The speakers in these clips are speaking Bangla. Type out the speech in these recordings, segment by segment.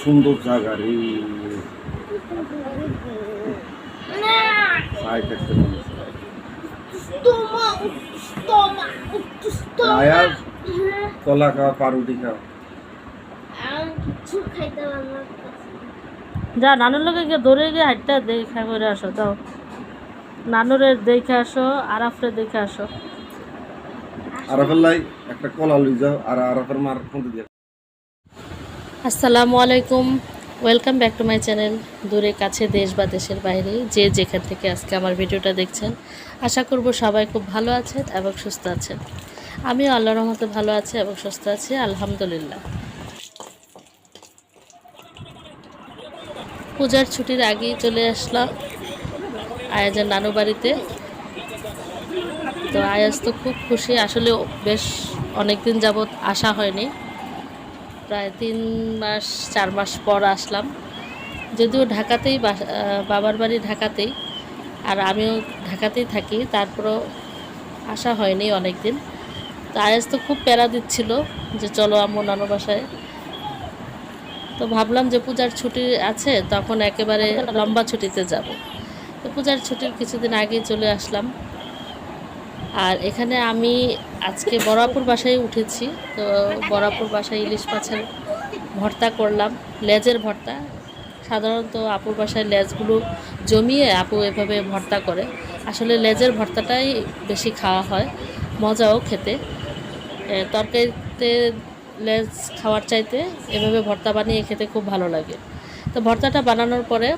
সুন্দর জায়গা রে। কলা খাইতে পারব না। যা নানুর লোকে গিয়ে ধরে গিয়ে হাইটটা দেখা করে আসো যাও। নানুরে দেখে আসো আরাফরে দেখে আসো। আরাফের লাই একটা কলা লই যাও আর আরাফের মার কোনটা দিয়ে আসসালামু আলাইকুম। Welcome back to my channel দূরে কাছে দেশ বা দেশের বাইরে, যে যেখান থেকে আজকে আমার ভিডিওটা দেখছেন। আশা করব সবাই খুব ভালো আছেন এবং সুস্থ আছেন। আমিও আল্লাহর রহমতে ভালো আছি এবং সুস্থ আছি, আলহামদুলিল্লাহ। পূজার ছুটির আগেই চলে আসলাম আয়াজের নানু বাড়িতে। তো আয়াজ তো খুব খুশি, আসলে বেশ অনেক দিন যাবৎ আসা হয়নি। প্রায় তিন মাস, চার মাস পর আসলাম। যদিও ঢাকাতেই বাবার বাড়ি ঢাকাতেই, আর আমিও ঢাকাতেই থাকি, তারপরও আসা হয়নি অনেক দিন তো আয়াজ তো খুব প্যারা দিচ্ছিল যে চলো আম্মু নানু বাসায়। তো ভাবলাম যে পূজার ছুটি আছে, তখন একেবারে লম্বা ছুটিতে যাব। তো পূজার ছুটির কিছুদিন আগেই চলে আসলাম। আর এখানে আমি আজকে বরাপুর বাসায় উঠেছি, তো বরাপুর বাসায় ইলিশ মাছের ভর্তা করলাম, লেজের ভর্তা। সাধারণত আপুর বাসায় লেজগুলো জমিয়ে আপু এভাবে ভর্তা করে। আসলে লেজের ভর্তাটাই বেশি খাওয়া হয়, মজাও খেতে। তরকারিতে লেজ খাওয়ার চাইতে এভাবে ভর্তা বানিয়ে খেতে খুব ভালো লাগে। তো ভর্তাটা বানানোর পরে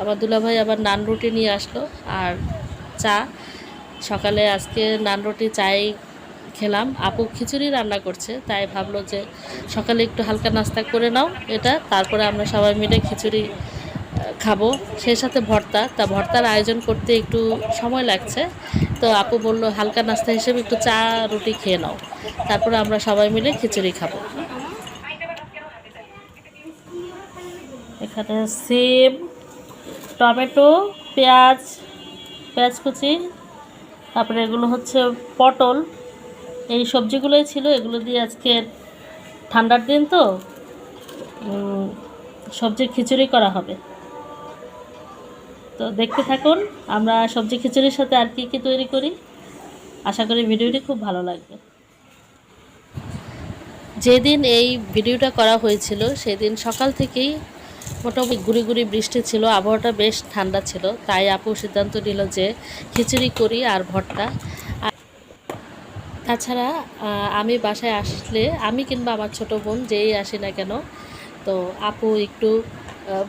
আমার দুলাভাই আবার নান রুটি নিয়ে আসলো, আর চা সকালে আজকে নান রুটি, চাই খেলাম। আপু খিচুড়ি রান্না করছে, তাই ভাবলো যে সকালে একটু হালকা নাস্তা করে নাও এটা, তারপরে আমরা সবাই মিলে খিচুড়ি খাব। সেই সাথে ভর্তা, তা ভর্তার আয়োজন করতে একটু সময় লাগছে। তো আপু বলল, হালকা নাস্তা হিসেবে একটু চা, রুটি খেয়ে নাও। তারপরে আমরা সবাই মিলে খিচুড়ি খাব। এখানে সিম, টমেটো, পেঁয়াজ পেঁয়াজ কুচি তারপরে এগুলো হচ্ছে পটল। এই সবজিগুলোই ছিল, এগুলো দিয়ে আজকে ঠান্ডার দিন তো সবজির খিচুড়ি করা হবে। তো দেখতে থাকুন, আমরা সবজি খিচুড়ির সাথে আর কী কী তৈরি করি। আশা করি ভিডিওটি খুব ভালো লাগবে। যেদিন এই ভিডিওটা করা হয়েছিল, সেদিন সকাল থেকেই মোটামুটি গুড়ি গুড়ি বৃষ্টি ছিল, আবহাওয়াটা বেশ ঠান্ডা ছিল, তাই আপু সিদ্ধান্ত নিল যে খিচুড়ি করি আর ভর্তা। তাছাড়া আমি বাসায় আসলে আমি কিংবা আমার ছোট বোন যেই আসি না কেন, তো আপু একটু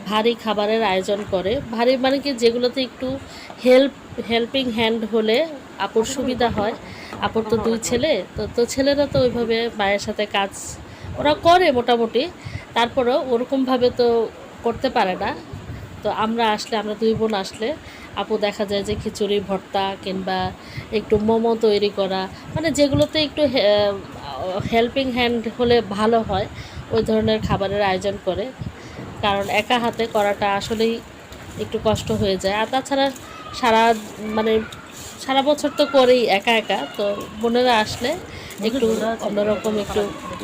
ভারী খাবারের আয়োজন করে। ভারী মানে কি যেগুলোতে একটু হেল্প, হেল্পিং হ্যান্ড হলে আপুর সুবিধা হয়। আপুর তো দুই ছেলে, তো তো ছেলেরা তো ওইভাবে মায়ের সাথে কাজ ওরা করে মোটামুটি। তারপরেও ওরকমভাবে তো করতে পারে না। তো আমরা আসলে, আমরা দুই বোন আসলে আপু দেখা যায় যে খিচুড়ি, ভর্তা কিংবা একটু মোমো তৈরি করা মানে যেগুলোতে একটু হেল্পিং হ্যান্ড হলে ভালো হয়, ওই ধরনের খাবারের আয়োজন করে। কারণ একা হাতে করাটা আসলেই একটু কষ্ট হয়ে যায়। আর তাছাড়া সারা মানে সারা বছর তো করেই একা একা, তো বোনেরা আসলে একটু অন্যরকম একটু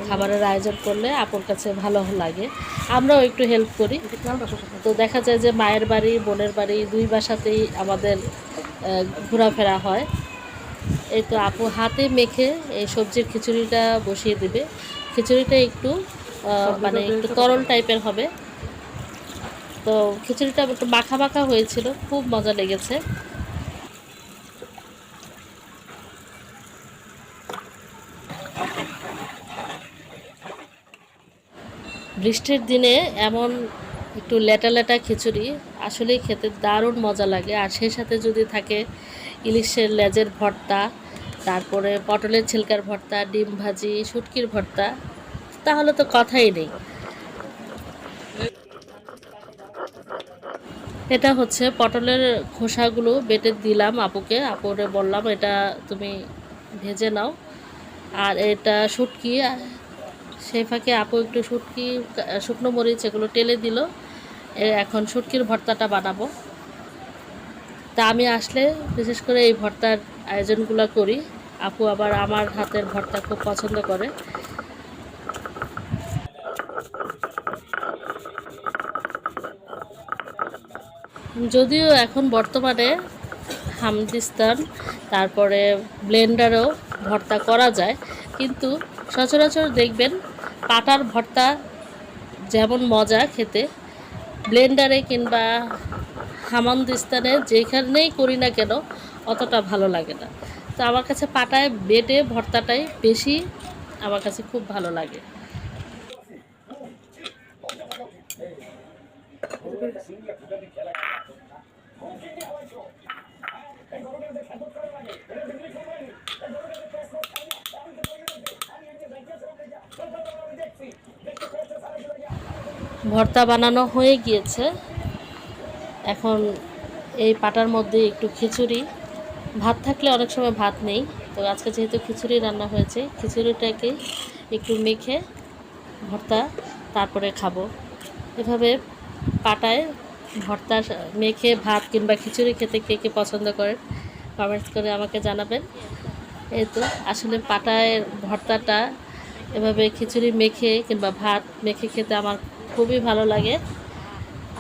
খাবারের আয়োজন করলে আপুর কাছে ভালো লাগে। আমরাও একটু হেল্প করি। তো দেখা যায় যে মায়ের বাড়ি বোনের বাড়ি দুই বাসাতেই আমাদের ঘোরাফেরা হয়। এই তো আপু হাতে মেখে এই সবজির খিচুড়িটা বসিয়ে দিবে। খিচুড়িটা একটু মানে একটু তরল টাইপের হবে। তো খিচুড়িটা একটু মাখা মাখা হয়েছিল। খুব মজা লেগেছে। বৃষ্টির দিনে এমন একটু লেটা লেটা খিচুড়ি, আসলেই খেতে দারুণ মজা লাগে। আর সেই সাথে যদি থাকে ইলিশের লেজের ভর্তা, তারপরে পটলের ছিলকার ভর্তা, ডিম ভাজি, শুটকির ভর্তা, তাহলে তো কথাই নেই। এটা হচ্ছে পটলের খোসাগুলো বেটে দিলাম আপুকে। আপুরে বললাম, এটা তুমি ভেজে নাও। আর এটা শুটকি সেই ফাঁকে আপু একটু শুটকি শুকনো মরিচ এগুলো টেলে দিল। এখন শুটকির ভর্তাটা বানাবো। তা আমি আসলে বিশেষ করে এই ভর্তার আয়োজনগুলো করি। আপু আবার আমার হাতের ভর্তা খুব পছন্দ করে। যদিও এখন বর্তমানে হামদিস্তান, তারপরে ব্লেন্ডারেও ভর্তা করা যায়, কিন্তু সচরাচর দেখবেন পাটার ভর্তা যেমন মজা খেতে। ব্লেন্ডারে কিংবা হামানদিস্তানে যেখানেই করি না কেন, অতটা ভালো লাগে না। তো আমার কাছে পাটায় বেটে ভর্তাটাই বেশি আমার কাছে খুব ভালো লাগে। ভর্তা বানানো হয়ে গিয়েছে। এখন এই পাটার মধ্যে একটু খিচুড়ি। ভাত থাকলে অনেক সময় ভাত নেই। তো আজকে যেহেতু খিচুড়ি রান্না হয়েছে, খিচুড়িটাকে একটু মেখে ভর্তা তারপরে খাব। এভাবে পাটায় ভর্তা মেখে ভাত কিংবা খিচুড়ি খেতে কে কে পছন্দ করেন কমেন্টস করে আমাকে জানাবেন। এই তো, আসলে পাটায় ভর্তাটা এভাবে খিচুড়ি মেখে কিংবা ভাত মেখে খেতে আমার খুবই ভালো লাগে।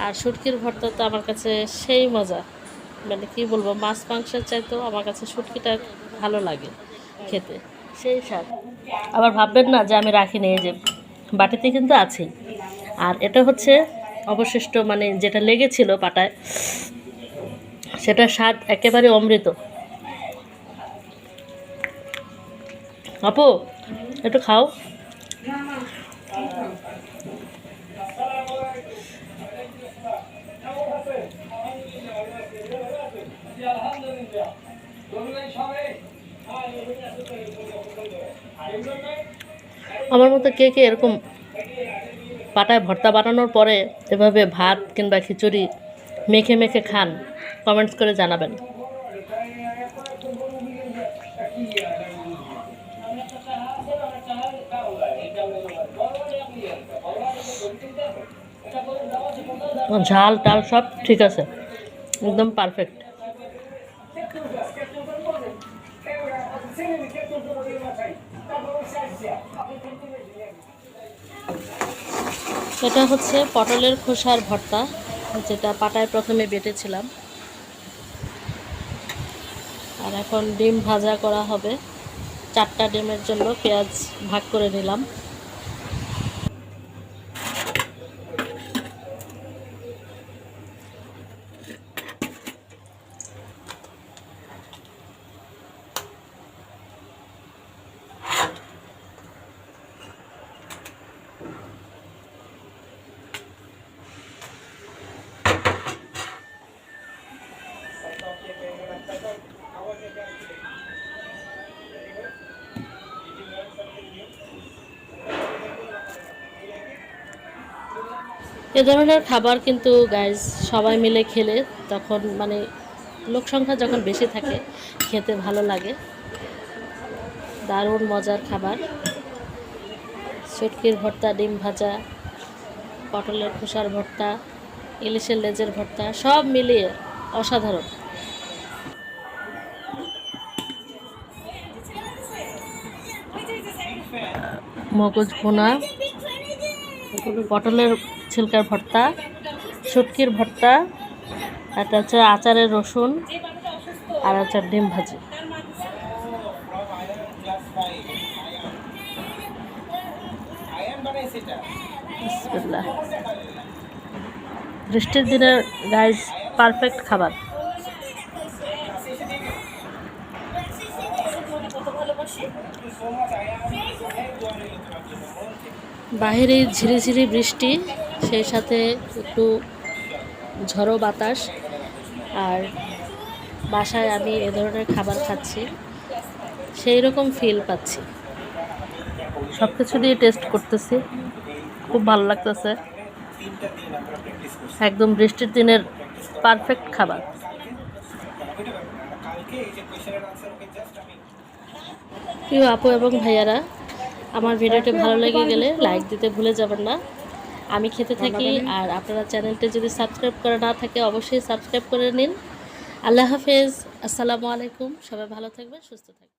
আর শুটকির ভর্তা তো আমার কাছে সেই মজা। মানে কি বলব, মাছ মাংসের চাইতেও আমার কাছে শুটকিটা ভালো লাগে খেতে। সেই স্বাদ। আবার ভাববেন না যে আমি রাখিনি এই যে বাটিতে কিন্তু আছেই। আর এটা হচ্ছে অবশিষ্ট মানে যেটা লেগেছিল পাটায় সেটা স্বাদ একেবারে অমৃত। আপু, একটু খাও। আমার মতো কে কে এরকম পাটায় ভর্তা বানানোর পরে এভাবে ভাত কিংবা খিচুড়ি মেখে মেখে খান কমেন্টস করে জানাবেন। ঝাল টাল সব ঠিক আছে, একদম পারফেক্ট এটা হচ্ছে পটলের খোসার ভর্তা, যেটা পাটায় প্রথমে বেটেছিলাম। আর এখন ডিম ভাজা করা হবে। চারটা ডিমের জন্য পেঁয়াজ ভাগ করে নিলাম। এ ধরনের খাবার কিন্তু গাইজ সবাই মিলে খেলে তখন মানে লোক সংখ্যা যখন বেশি থাকে, খেতে ভালো লাগে। দারুণ মজার খাবার। শুটকির ভর্তা, ডিম ভাজা, পটলের খোসার ভর্তা, ইলিশের লেজের ভর্তা, সব মিলিয়ে অসাধারণ। মগজ ভুনা, পটলের ছিলকার ভর্তা শুটকির ভর্তা একটা হচ্ছে আচারের রসুন, আর হচ্ছে ডিম ভাজি। বৃষ্টির দিনের গাইজ পারফেক্ট খাবার। বাহিরে ঝিরিঝিরি বৃষ্টি, সেই সাথে একটু ঝড়ো বাতাস, আর বাসায় আমি এ ধরনের খাবার খাচ্ছি। সেই রকম ফিল পাচ্ছি। সব কিছু দিয়ে টেস্ট করতেছি। খুব ভালো লাগতেছে। একদম বৃষ্টির দিনের পারফেক্ট খাবার। প্রিয় আপু এবং ভাইয়ারা, আমার ভিডিওটি ভালো লেগে গেলে লাইক দিতে ভুলে যাবেন না। আমি খেতে থাকি আর আপনারা চ্যানেলটি যদি সাবস্ক্রাইব করা না থাকে, অবশ্যই সাবস্ক্রাইব করে নিন। আল্লাহ হাফেজ। আসসালামু আলাইকুম। সবাই ভালো থাকবেন, সুস্থ থাকবেন।